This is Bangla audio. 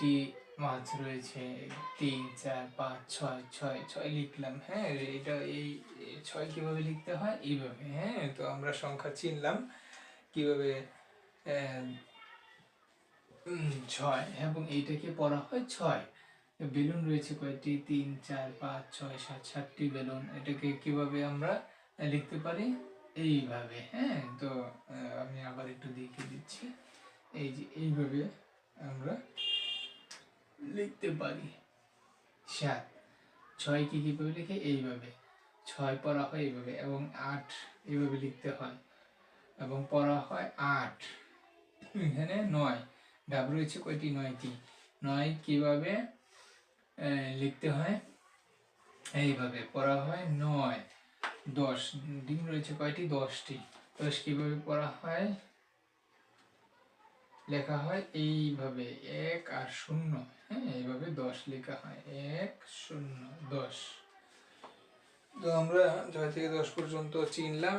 কয়টি মাছ রয়েছে, তিন, চার, পাঁচ, ছয় ছয় ছয় লিখলাম হ্যাঁ? এটা এই এই ছয় কীভাবে লিখতে হয়? এইভাবে হ্যাঁ? তো আমরা সংখ্যা চিনলাম কীভাবে ছয় এবং এইটাকে পড়া হয় ছয়। বেলুন রয়েছে কয়েকটি তিন, চার, পাঁচ, ছয়, সাত, সাতটি বেলুন। এটাকে কীভাবে আমরা লিখতে পারি? এইভাবে হ্যাঁ? তো আমি আবার একটু দেখিয়ে দিচ্ছি। এই যে এইভাবে আমরা লিখতে পারি? সাত। ছয় কি কীভাবে লিখে? এইভাবে। ছয় পড়া হয় এইভাবে এবং আট এইভাবে লিখতে হয় এবং পড়া হয় আট। এখানে নয়। ডাব রয়েছে কয়টি? নয়টি। নয় কীভাবে লিখতে হয়? এইভাবে। পড়া হয় নয়। দশ। ডিম রয়েছে কয়টি? দশটি। দশ কীভাবে পড়া হয়? লেখা হয় এইভাবে, এক আর শূন্য হ্যাঁ এইভাবে দশ লেখা হয়, এক, শূন্য, দশ। তো আমরা ছয় থেকে দশ পর্যন্ত চিনলাম